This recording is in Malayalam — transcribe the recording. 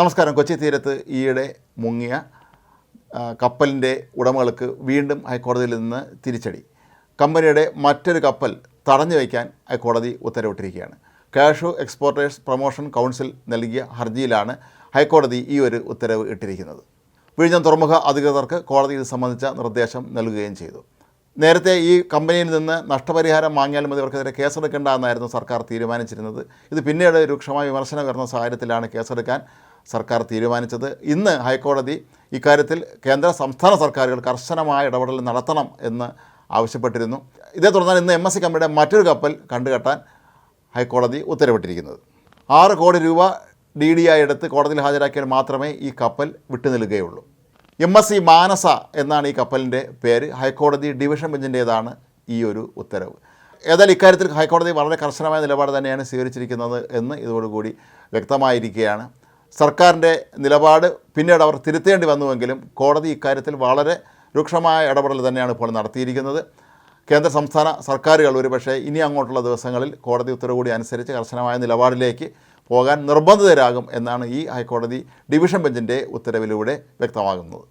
നമസ്കാരം. കൊച്ചി തീരത്ത് ഈയിടെ മുങ്ങിയ കപ്പലിന്റെ ഉടമകൾക്ക് വീണ്ടും ഹൈക്കോടതിയിൽ നിന്ന് തിരിച്ചടി. കമ്പനിയുടെ മറ്റൊരു കപ്പൽ തടഞ്ഞു വയ്ക്കാൻ ഹൈക്കോടതി ഉത്തരവിട്ടിരിക്കുകയാണ്. കാഷു എക്സ്പോർട്ടേഴ്സ് പ്രൊമോഷൻ കൗൺസിൽ നൽകിയ ഹർജിയിലാണ് ഹൈക്കോടതി ഈ ഒരു ഉത്തരവ് ഇട്ടിരിക്കുന്നത്. വിഴിഞ്ഞം തുറമുഖ അധികൃതർക്ക് കോടതി ഇത് സംബന്ധിച്ച നിർദ്ദേശം നൽകുകയും ചെയ്തു. നേരത്തെ ഈ കമ്പനിയിൽ നിന്ന് നഷ്ടപരിഹാരം വാങ്ങിയാലും മതി ഇവർക്കെതിരെ കേസെടുക്കേണ്ട എന്നായിരുന്നു സർക്കാർ തീരുമാനിച്ചിരുന്നത്. ഇത് പിന്നീട് രൂക്ഷമായ വിമർശനം വരുന്ന സാഹചര്യത്തിലാണ് കേസെടുക്കാൻ സർക്കാർ തീരുമാനിച്ചത്. ഇന്ന് ഹൈക്കോടതി ഇക്കാര്യത്തിൽ കേന്ദ്ര സംസ്ഥാന സർക്കാരുകൾ കർശനമായ ഇടപെടൽ നടത്തണം എന്ന് ആവശ്യപ്പെട്ടിരുന്നു. ഇതേ തുടർന്നാണ് ഇന്ന് എം എസ് സി കമ്പനിയുടെ മറ്റൊരു കപ്പൽ കണ്ടുകെട്ടാൻ ഹൈക്കോടതി ഉത്തരവിട്ടിരിക്കുന്നത്. ആറ് കോടി രൂപ ഡി ഡി ആയി എടുത്ത് കോടതിയിൽ ഹാജരാക്കിയാൽ മാത്രമേ ഈ കപ്പൽ വിട്ടുനിൽക്കുകയുള്ളൂ. എം എസ് സി മാനസ എന്നാണ് ഈ കപ്പലിന്റെ പേര്. ഹൈക്കോടതി ഡിവിഷൻ ബെഞ്ചിന്റേതാണ് ഈ ഒരു ഉത്തരവ്. ഏതായാലും ഇക്കാര്യത്തിൽ ഹൈക്കോടതി വളരെ കർശനമായ നിലപാട് തന്നെയാണ് സ്വീകരിച്ചിരിക്കുന്നത് എന്ന് ഇതോടുകൂടി വ്യക്തമായിരിക്കുകയാണ്. സർക്കാരിന്റെ നിലപാട് പിന്നീട് അവർ തിരുത്തേണ്ടി വന്നുവെങ്കിലും കോടതി ഇക്കാര്യത്തിൽ വളരെ രൂക്ഷമായ ഇടപെടൽ തന്നെയാണ് ഇപ്പോൾ നടത്തിയിരിക്കുന്നത്. കേന്ദ്ര സംസ്ഥാന സർക്കാരുകൾ ഒരുപക്ഷെ ഇനി അങ്ങോട്ടുള്ള ദിവസങ്ങളിൽ കോടതി ഉത്തരവ് കൂടി അനുസരിച്ച് കർശനമായ നിലപാടിലേക്ക് പോകാൻ നിർബന്ധിതരാകും എന്നാണ് ഈ ഹൈക്കോടതി ഡിവിഷൻ ബെഞ്ചിന്റെ ഉത്തരവിലൂടെ വ്യക്തമാകുന്നത്.